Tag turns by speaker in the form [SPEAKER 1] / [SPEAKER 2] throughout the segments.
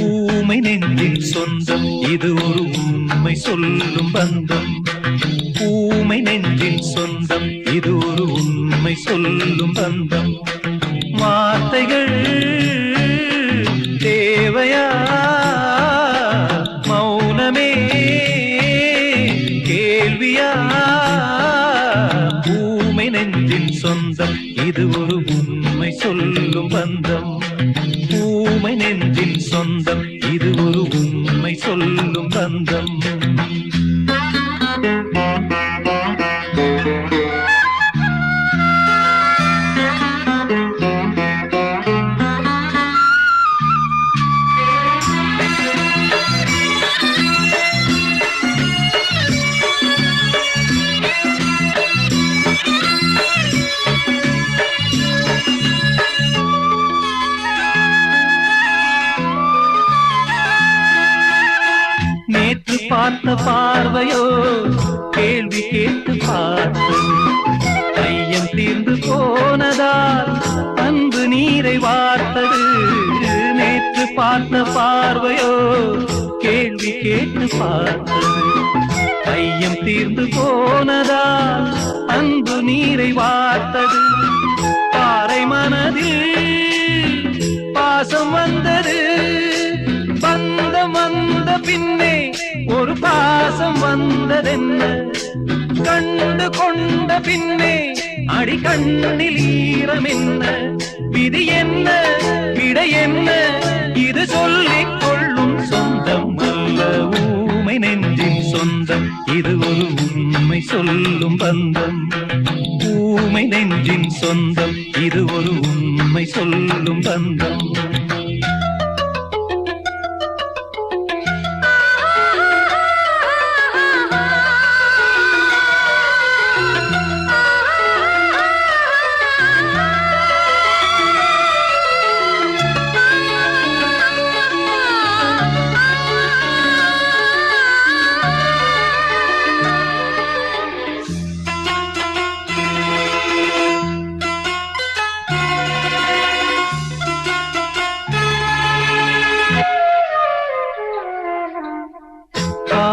[SPEAKER 1] ஊமை நெஞ்சின் சொந்தம் இது ஒரு உண்மை சொல்லும் பந்தம். ஊமை நெஞ்சின் சொந்தம். இது ஒரு உண்மை சொல்லும் பந்தம். வார்த்தைகள் தேவையா? மௌனமே கேள்வியா? பூமை நெஞ்சின் சொந்தம். இது ஒரு உண்மை சொல்லும் பந்தம். பூமை நெஞ்சின் சொந்தம். இது ஒரு உண்மை சொல்லும் பந்தம். பார்த்த பார்வையோ கேள்வி கேட்டு பார்த்தது. ஐயம் தீர்ந்து போனதால் அன்பு நீரை வார்த்தது. நேற்று பார்த்த பார்வையோ கேள்வி கேட்டு பார்த்தது. ஐயம் தீர்ந்து போனதால் அன்பு நீரை வார்த்தது. பாசம் வந்ததென்ன? கண்டு கொண்ட பின்னே அடி கண்ணில் ஈரம் என்ன விதி என்ன? விடை என்ன? இது சொல்லிக் கொள்ளும் சொந்தம் அல்ல. ஊமை நெஞ்சின் சொந்தம். இது ஒரு உண்மை சொல்லும் பந்தம். ஊமை நெஞ்சின் சொந்தம். இது ஒரு உண்மை சொல்லும் பந்தம்.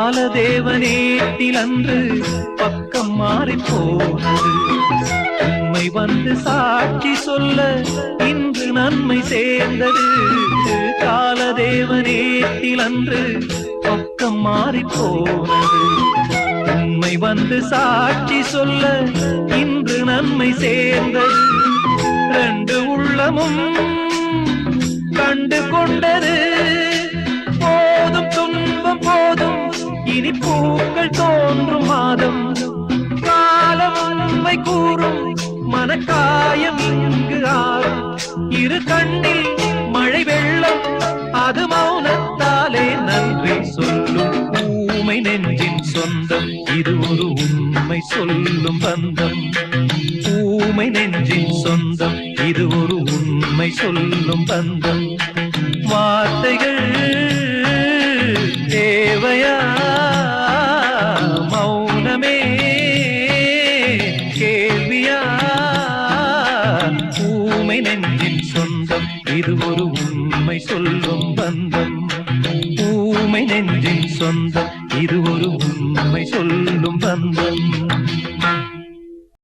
[SPEAKER 1] காலதேவனேட்டில் அன்று பக்கம் மாறி போனது. உண்மை வந்து சாட்சி சொல்ல இன்று நன்மை சேர்ந்தது. காலதேவனேட்டில் அன்று பக்கம் மாறி போனது. உண்மை வந்து சாட்சி சொல்ல இன்று நன்மை சேர்ந்தது. ரெண்டு உள்ளமும் கண்டு கொண்டது. இனி பூக்கள் தோன்றும் மாதம். காலம் உண்மை கூறும் மனக்காயம் இங்கு ஆறும். இரு கண்ணில் மழை வெள்ளம் அது மௌனத்தாலே நன்றி சொல்லும். ஊமை நெஞ்சின் சொந்தம் இது ஒரு உண்மை சொல்லும் பந்தம். ஊமை நெஞ்சின் சொந்தம் இது ஒரு உண்மை சொல்லும் பந்தம். வார்த்தைகள் ஒரு உண்மை சொல்லும் பந்தம். ஊமை நெஞ்சின் சொந்தம். இது ஒரு உண்மை சொல்லும் பந்தம்.